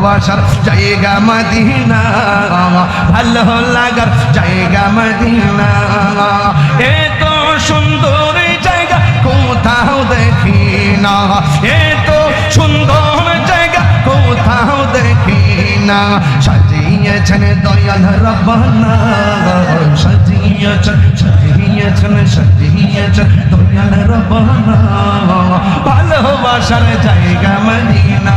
ভালোবাসার জায়গা মদিনা, ভালো লাগার জায়গা মদিনা। এত সুন্দর জায়গা, কোথাও দেখি না এত সুন্দর জায়গা, কোথাও দেখি না সাজিয়েছেন দয়াল রব্বানা, সাজিয়েছেন সাজিয়েছেন সাজিয়েছেন দয়াল রব্বানা। ভালোবাসার জায়গা মদিনা।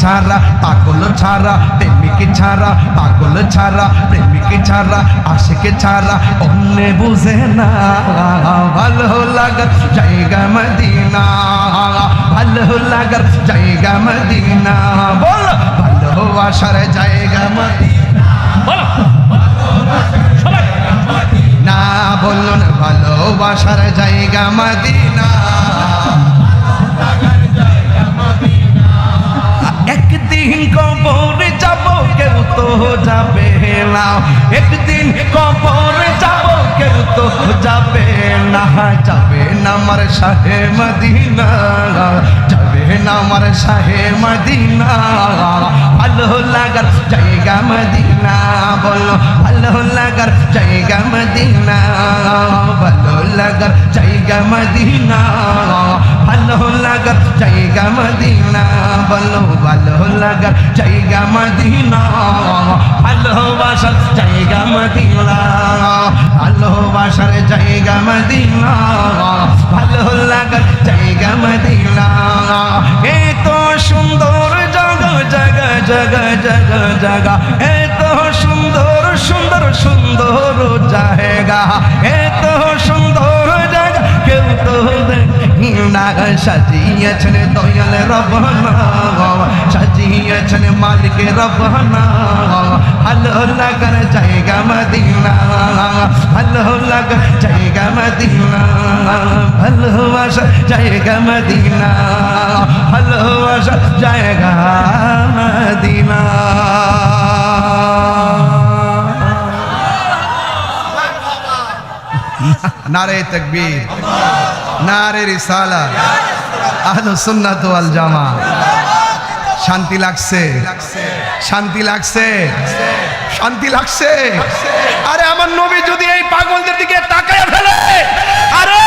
ছাড়া পাগল ছাড়া প্রেমিক ছাড়া পাগল ছাড়া প্রেমিক ছাড়া আশেকে ছাড়া অন্য বুঝে না ভালো লাগার জায়গা মদিনা ভালো লাগার জায়গা মদিনা বল ভালোবাসার জায়গা মদিনা না বলুন ভালোবাসার জায়গা মদিনা যাবে না। একদিন কবরে যাব, কেউ তো যাবে না। যাবে না আমার শাহে মদিনা। যাবে না আমার শাহে মদিনা। ভালো লাগার জায়গা মদিনা, বলো। ভালো লাগার জায়গা মদিনা ভালো লাগার জায়গা মদিনা। ভালো লাগার জায়গা মদিনা। বলো ভালো লাগার জায়গা মদিনা। ভালোবাসার জায়গা মদিনা। ভালোবাসার জায়গা মদিনা। ভালো লাগার জায়গা মদিনা। এত সুন্দর জাগা জাগা জাগা জাগা জাগা। এত সুন্দর সুন্দর সুন্দর জায়গা। এত না সাজিয়েছেন দয়াল রবনা সাজিয়েছেন মালিক রবনা ভালো লাগার জায়গা মদিনা, ভালো লাগার জায়গা মদিনা ভালোবাসা জায়গা মদিনা ভালোবাসা জায়গা মদিনা। নারে তকবীর। নারে রিসালা। আহলু সুন্নাত ওয়াল জামা। শান্তি লাগছে। শান্তি লাগছে। শান্তি লাগছে। আরে আমার নবী যদি এই পাগলদের দিকে তাকায় ফেলে, আরে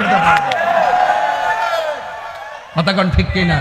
যেতে পারে। কতক্ষণ ঠিক কিনা?